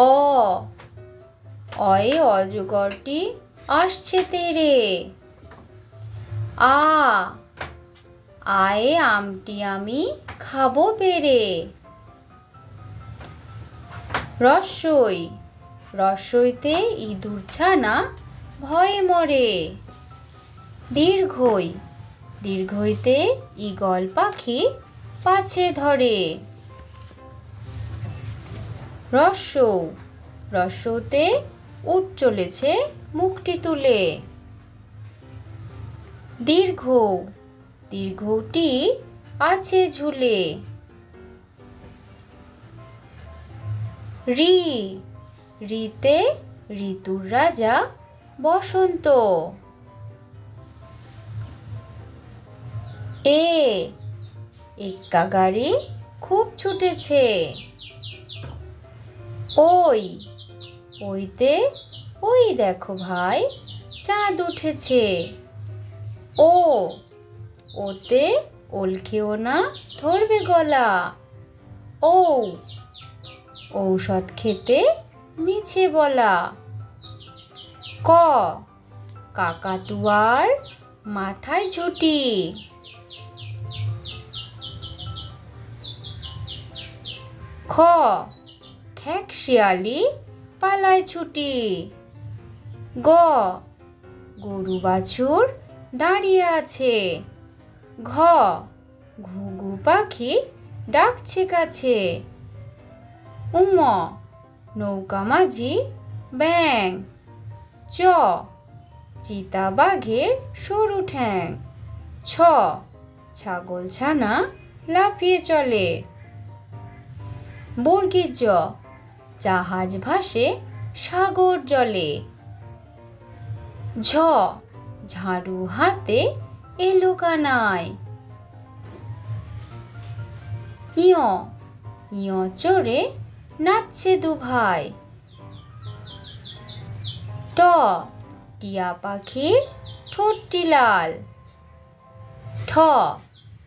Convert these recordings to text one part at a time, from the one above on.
অ। অয়ে অজগরটি আসছে তেরে। আ। আয়ে আমটি আমি খাব পেরে। রস্যই রসইতে ইঁদুর ছানা ভয়ে মরে। দীর্ঘই। দীর্ঘইতে ঈগল পাখি পাছে ধরে। রস্যৌ রস্যতে উঠ চলেছে মুখটি তুলে। দীর্ঘ, দীর্ঘটি আছে ঝুলে। রি, রিতে ঋতুর রাজা বসন্ত। এ এক্কা গাড়ি খুব ছুটেছে। ওই, ওইতে, ওই দেখো ভাই, চাঁদ উঠেছে। ও, ওতে ওল খেও না, ধরবে গলা। ও, ঔষধ খেতে মিছে বলা। ক, কাকাতুয়ার মাথায় ঝুটি। খ খ্যাক শিয়ালি, পালায় ছুটি। গ, গরু বাছুর দাঁড়িয়ে আছে। ঘ, ঘুঘু পাখি ডাকছে কাছে। উম নৌকা মাঝি, ব্যাং। চ, চিতা বাঘের সরু ঠ্যাং। ছ, ছাগল ছানা লাফিয়ে চলে। বর্গীর জ জাহাজ ভাসে সাগর জলে। ঝ, ঝাড়ু হাতে এলো কানায়। ইয় ইয় চড়ে নাচছে দু ভাই ট, টিয়া পাখির ঠোঁটটি লাল। ঠ,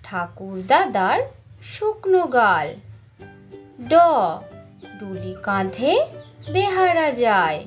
ঠাকুর দাদার শুকনো গাল। ড ডুলি কাঁধে বেহারা যায়।